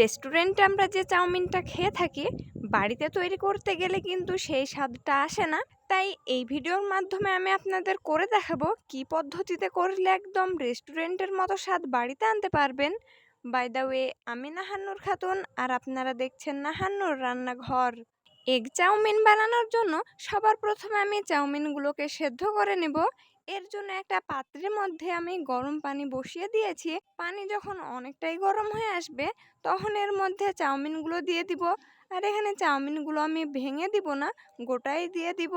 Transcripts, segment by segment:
রেস্টুরেন্টে আমরা যে চাউমিনটা খেয়ে থাকি, বাড়িতে তৈরি করতে গেলে কিন্তু সেই স্বাদটা আসে না। তাই এই ভিডিওর মাধ্যমে আমি আপনাদের করে দেখাবো কি পদ্ধতিতে করলে একদম রেস্টুরেন্টের মতো স্বাদ বাড়িতে আনতে পারবেন। বাই দ্য ওয়ে আমি নাহান্নুর খাতুন আর আপনারা দেখছেন নাহান্নুর রান্নাঘর। এগ চাউমিন বানানোর জন্য সবার প্রথমে আমি চাউমিনগুলোকে সেদ্ধ করে নেব। এর জন্য একটা পাত্রের মধ্যে আমি গরম পানি বসিয়ে দিয়েছি। পানি যখন অনেকটাই গরম হয়ে আসবে, তখন এর মধ্যে চাউমিনগুলো দিয়ে দিব। আর এখানে চাউমিনগুলো আমি ভেঙে দিব না, গোটাই দিয়ে দিব।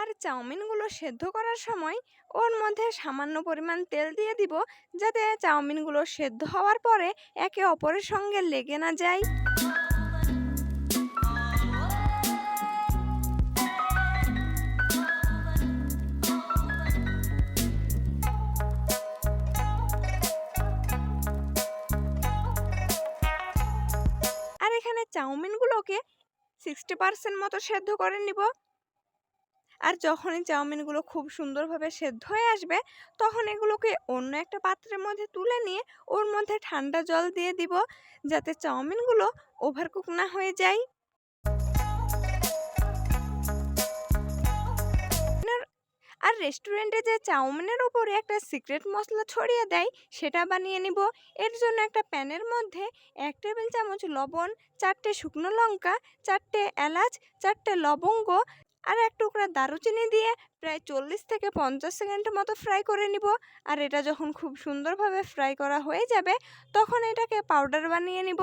আর চাউমিনগুলো সেদ্ধ করার সময় ওর মধ্যে সামান্য পরিমাণ তেল দিয়ে দিব, যাতে চাউমিনগুলো সেদ্ধ হওয়ার পরে একে অপরের সঙ্গে লেগে না যায়। চাউমিনগুলোকে সিক্সটি পারসেন্ট মতো সেদ্ধ করে নিব। আর যখনই চাউমিনগুলো খুব সুন্দরভাবে সেদ্ধ হয়ে আসবে, তখন এগুলোকে অন্য একটা পাত্রের মধ্যে তুলে নিয়ে ওর মধ্যে ঠান্ডা জল দিয়ে দিব, যাতে চাউমিনগুলো ওভারকুক না হয়ে যায়। আর রেস্টুরেন্টে যে চাউমিনের উপরে একটা সিক্রেট মশলা ছড়িয়ে দেয়, সেটা বানিয়ে নিব। এর জন্য একটা প্যানের মধ্যে এক টেবিল চামচ লবণ, চারটে শুকনো লঙ্কা, চারটে এলাচ, চারটে লবঙ্গ আর এক টুকরা দারুচিনি দিয়ে প্রায় চল্লিশ থেকে পঞ্চাশ সেকেন্ডের মতো ফ্রাই করে নিব। আর এটা যখন খুব সুন্দরভাবে ফ্রাই করা হয়ে যাবে, তখন এটাকে পাউডার বানিয়ে নিব।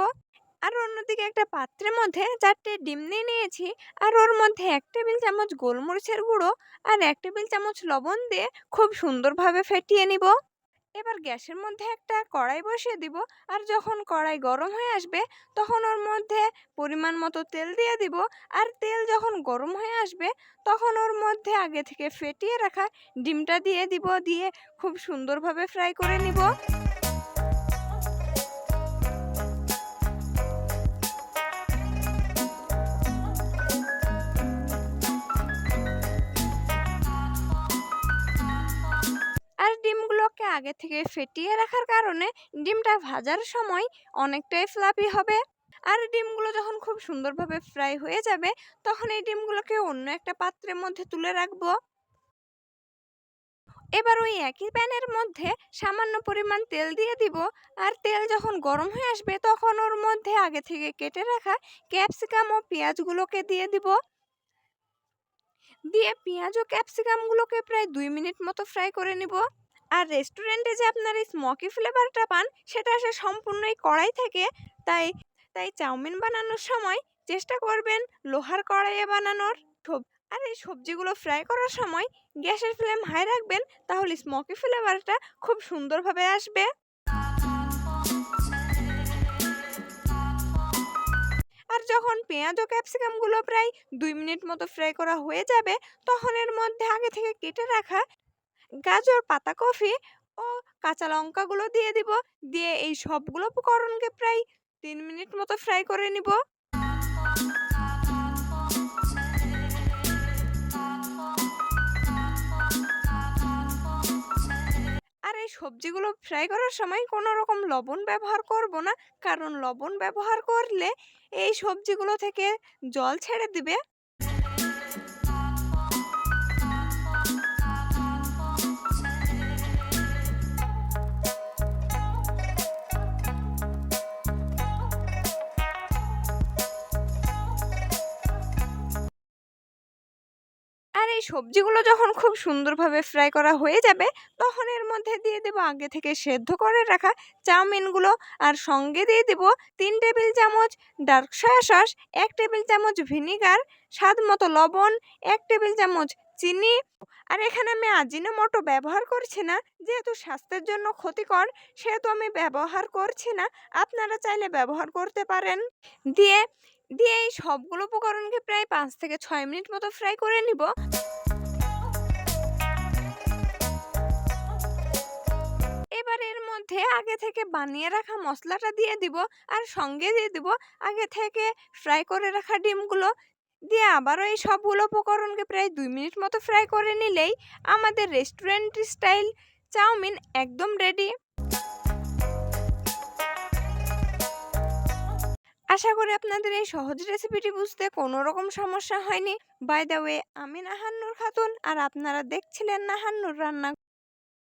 আর অন্যদিকে একটা পাত্রের মধ্যে চারটে ডিম নিয়ে নিয়েছি। আর ওর মধ্যে এক টেবিল চামচ গোলমরিচের গুঁড়ো আর এক টেবিল চামচ লবণ দিয়ে খুব সুন্দরভাবে ফেটিয়ে নিব। এবার গ্যাসের মধ্যে একটা কড়াই বসিয়ে দিব। আর যখন কড়াই গরম হয়ে আসবে, তখন ওর মধ্যে পরিমাণ মতো তেল দিয়ে দিব। আর তেল যখন গরম হয়ে আসবে, তখন ওর মধ্যে আগে থেকে ফেটিয়ে রাখা ডিমটা দিয়ে দিব। দিয়ে খুব সুন্দরভাবে ফ্রাই করে নিব। আগে থেকে ফেটিয়ে রাখার কারণে ডিমটা ভাজার সময় অনেকটাই ফ্লাপি হবে। আর ডিমগুলো যখন খুব সুন্দরভাবে ফ্রাই হয়ে যাবে, তখন এই ডিমগুলোকে অন্য একটা পাত্রের মধ্যে তুলে রাখব। এবার ওই একই প্যানের মধ্যে সামান্য পরিমাণ তেল দিয়ে দিব। আর তেল যখন গরম হয়ে আসবে, তখন ওর মধ্যে আগে থেকে কেটে রাখা ক্যাপসিকাম ও পেঁয়াজগুলোকে দিয়ে দিব। দিয়ে পেঁয়াজ ও ক্যাপসিকামগুলোকে প্রায় দুই মিনিট মতো ফ্রাই করে নিব। আর রেস্টুরেন্টে যে আপনার এই স্মকি ফ্লেভারটা পান, সেটা আসে সম্পূর্ণই কড়াই থেকে। তাই তাই চাউমিন বানানোর সময় চেষ্টা করবেন লোহার কড়াইয়ে বানানোর। আর এই সবজিগুলো ফ্রাই করার সময় গ্যাসের ফ্লেম হাই রাখবেন, তাহলে স্মকি ফ্লেভারটা খুব সুন্দরভাবে আসবে। আর যখন পেঁয়াজ ও ক্যাপসিকামগুলো প্রায় দুই মিনিট মতো ফ্রাই করা হয়ে যাবে, তখন এর মধ্যে আগে থেকে কেটে রাখা গাজর পাতাকপি ও কাঁচা লঙ্কাগুলো দিয়ে দিব। দিয়ে এই সবগুলো উপকরণকে প্রায় তিন মিনিট মতো ফ্রাই করে নিব। আর এই সবজিগুলো ফ্রাই করার সময় কোনো রকম লবণ ব্যবহার করব না। কারণ লবণ ব্যবহার করলে এই সবজিগুলো থেকে জল ছেড়ে দিবে। সবজিগুলো যখন খুব সুন্দরভাবে ফ্রাই করা হয়ে যাবে, তখন এর মধ্যে দিয়ে দেবো আগে থেকে সেদ্ধ করে রাখা চাউমিনগুলো আর সঙ্গে দিয়ে দেবো তিন টেবিল চামচ ডার্ক সয়া সস এক টেবিল চামচ ভিনিগার স্বাদ মতো লবণ, এক টেবিল চামচ চিনি। আর এখানে আমি আজিনোমোটো ব্যবহার করছি না, যেহেতু স্বাস্থ্যের জন্য ক্ষতিকর, সেহেতু আমি ব্যবহার করছি না, আপনারা চাইলে ব্যবহার করতে পারেন। দিয়ে দিয়ে এই সবগুলো উপকরণকে প্রায় পাঁচ থেকে ছয় মিনিট মতো ফ্রাই করে নিব। আগে থেকে বানিয়ে রাখা মশলাটা দিয়ে দিব আর সঙ্গে দিয়ে দিব। আগে থেকে ফ্রাই করে রাখা ডিমগুলো দিয়ে আবারও এই সবগুলো উপকরণকে প্রায় দুই মিনিট মতো ফ্রাই করে নিলেই আমাদের রেস্টুরেন্ট স্টাইল চাউমিন একদম রেডি আশা করি আপনাদের এই সহজ রেসিপিটি বুঝতে কোনো রকম সমস্যা হয়নি। বাই দ্য ওয়ে আমি নাহান্নুর খাতুন আর আপনারা দেখছিলেন নাহান্নুর রান্না